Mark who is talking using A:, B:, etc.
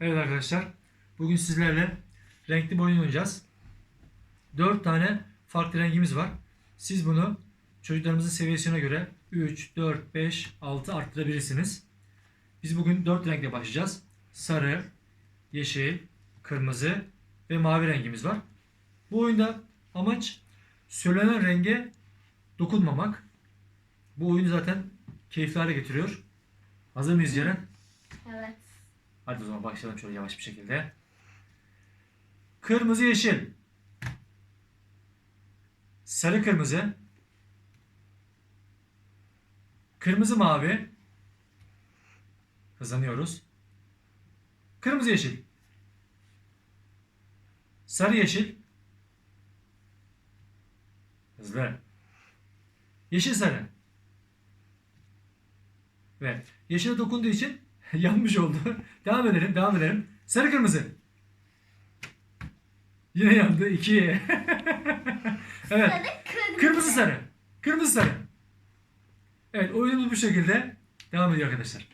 A: Evet arkadaşlar. Bugün sizlerle renkli bir oyun oynayacağız. 4 tane farklı rengimiz var. Siz bunu çocuklarımızın seviyesine göre 3, 4, 5, 6 arttırabilirsiniz. Biz bugün 4 renkle başlayacağız. Sarı, yeşil, kırmızı ve mavi rengimiz var. Bu oyunda amaç söylenen renge dokunmamak. Bu oyunu zaten keyifli hale getiriyor. Hazır mıyız Ceren?
B: Evet.
A: Hadi o zaman başlayalım şöyle yavaş bir şekilde. Kırmızı yeşil. Sarı kırmızı. Kırmızı mavi. Hızlanıyoruz. Kırmızı yeşil. Sarı yeşil. Hızlı. Yeşil sarı. Ve yeşile dokunduğu için yanmış oldu. devam edelim, devam edelim. Sarı kırmızı. Yine yandı. 2. evet.
B: Sarı kırmızı.
A: Kırmızı sarı. Kırmızı sarı. Evet oyunumuz bu şekilde devam ediyor arkadaşlar.